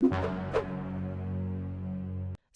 you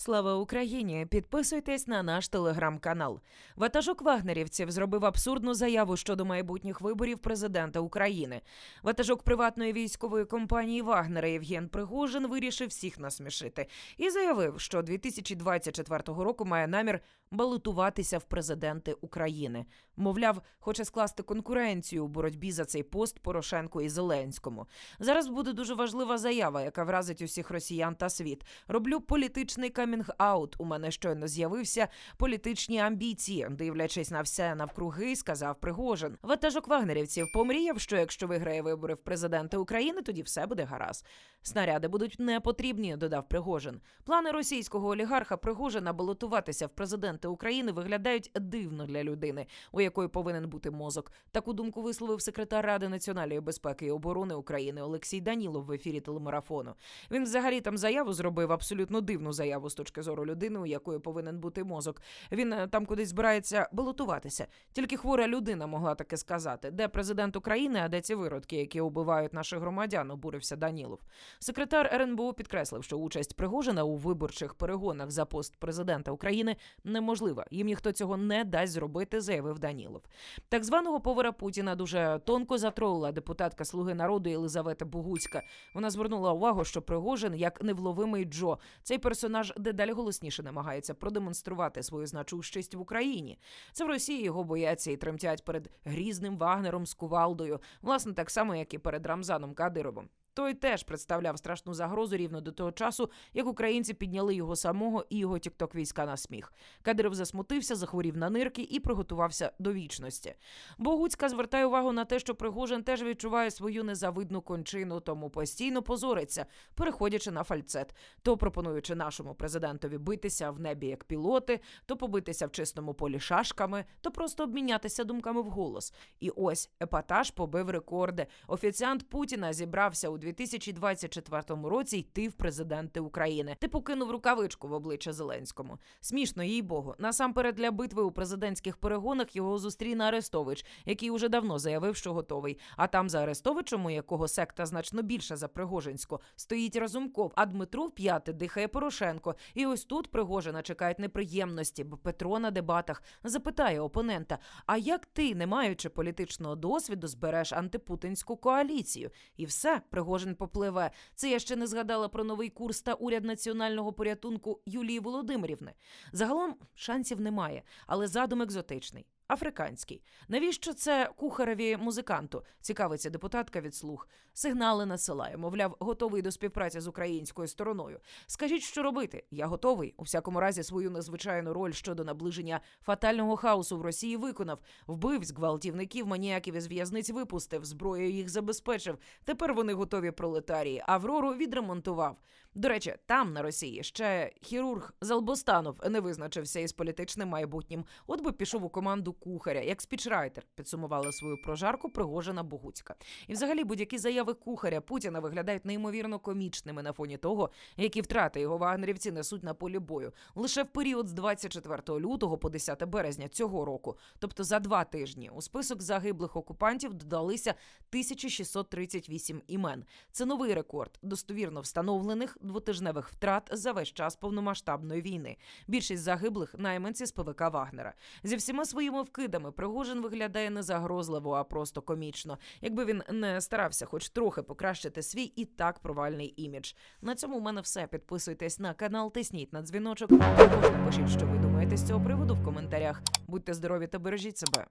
Слава Україні! Підписуйтесь на наш телеграм-канал. Ватажок вагнерівців зробив абсурдну заяву щодо майбутніх виборів президента України. Ватажок приватної військової компанії Вагнера Євген Пригожин вирішив всіх насмішити і заявив, що 2024 року має намір балотуватися в президенти України. Мовляв, хоче скласти конкуренцію у боротьбі за цей пост Порошенку і Зеленському. Зараз буде дуже важлива заява, яка вразить усіх росіян та світ. Роблю політичний камінг-аут. У мене щойно з'явився політичні амбіції. Дивлячись на все навкруги, сказав Пригожин. Ватажок вагнерівців помріяв, що якщо виграє вибори в президенти України, тоді все буде гаразд. Снаряди будуть не потрібні, додав Пригожин. Плани російського олігарха Пригожина балотуватися в президенти України виглядають дивно для людини, у якої повинен бути мозок. Таку думку висловив секретар Ради національної безпеки і оборони України Олексій Данілов в ефірі телемарафону. Він взагалі там заяву зробив абсолютно дивну заяву точки зору людини, у якої повинен бути мозок. Він е, там кудись збирається балотуватися. Тільки хвора людина могла таке сказати. Де президент України, а де ці виродки, які убивають наших громадян, обурився Данілов. Секретар РНБО підкреслив, що участь Пригожина у виборчих перегонах за пост президента України неможлива. Їм ніхто цього не дасть зробити, заявив Данілов. Так званого повара Путіна дуже тонко затролила депутатка Слуги народу Єлизавета Бугуцька. Вона звернула увагу, що Пригожин як невловимий Джо. Цей персонаж дедалі голосніше намагається продемонструвати свою значущість в Україні. Це в Росії його бояться і тремтять перед грізним Вагнером з кувалдою, власне, так само, як і перед Рамзаном Кадировим. Той теж представляв страшну загрозу рівно до того часу, як українці підняли його самого і його тікток війська на сміх. Кадиров засмутився, захворів на нирки і приготувався до вічності. Богуцька звертає увагу на те, що Пригожин теж відчуває свою незавидну кончину, тому постійно позориться, переходячи на фальцет, то пропонуючи нашому президентові битися в небі як пілоти, то побитися в чистому полі шашками, то просто обмінятися думками вголос. І ось епатаж побив рекорди. Офіціант Путіна зібрався у 2024 році йти в президенти України. Ти покинув рукавичку в обличчя Зеленському. Смішно, їй богу. Насамперед для битви у президентських перегонах його зустріне Арестович, який уже давно заявив, що готовий. А там за Арестовичем, у якого секта значно більша за Пригожинську, стоїть Разумков, а Дмитро в п'яте дихає Порошенко. І ось тут Пригожина чекають неприємності, бо Петро на дебатах запитає опонента: а як ти, не маючи політичного досвіду, збереш антипутінську коаліцію? І все, Пригожин попливе. Це я ще не згадала про новий курс та уряд національного порятунку Юлії Володимирівни. Загалом шансів немає, але задум екзотичний. Африканський. Навіщо це кухареві музиканту? Цікавиться депутатка від слух. Сигнали насилає, мовляв, готовий до співпраці з українською стороною. Скажіть, що робити? Я готовий. У всякому разі, свою незвичайну роль щодо наближення фатального хаосу в Росії виконав. Вбивць, гвалтівників, маніяків із в'язниць випустив, зброєю їх забезпечив. Тепер вони готові пролетарії. Аврору відремонтував. До речі, там на Росії ще хірург Залбостанов не визначився із політичним майбутнім. От би пішов у команду кухаря, як спічрайтер, підсумувала свою прожарку Пригожина Богуцька. І взагалі будь-які заяви кухаря Путіна виглядають неймовірно комічними на фоні того, які втрати його вагнерівці несуть на полі бою лише в період з 24 лютого по 10 березня цього року, тобто за два тижні, у список загиблих окупантів додалися 1638 імен. Це новий рекорд достовірно встановлених двотижневих втрат за весь час повномасштабної війни. Більшість загиблих найманці з ПВК Вагнера. Зі всіма своїми вкидами Пригожин виглядає не загрозливо, а просто комічно. Якби він не старався, хоч трохи покращити свій і так провальний імідж. На цьому у мене все. Підписуйтесь на канал, тисніть на дзвіночок. Також напишіть, що ви думаєте з цього приводу в коментарях. Будьте здорові та бережіть себе.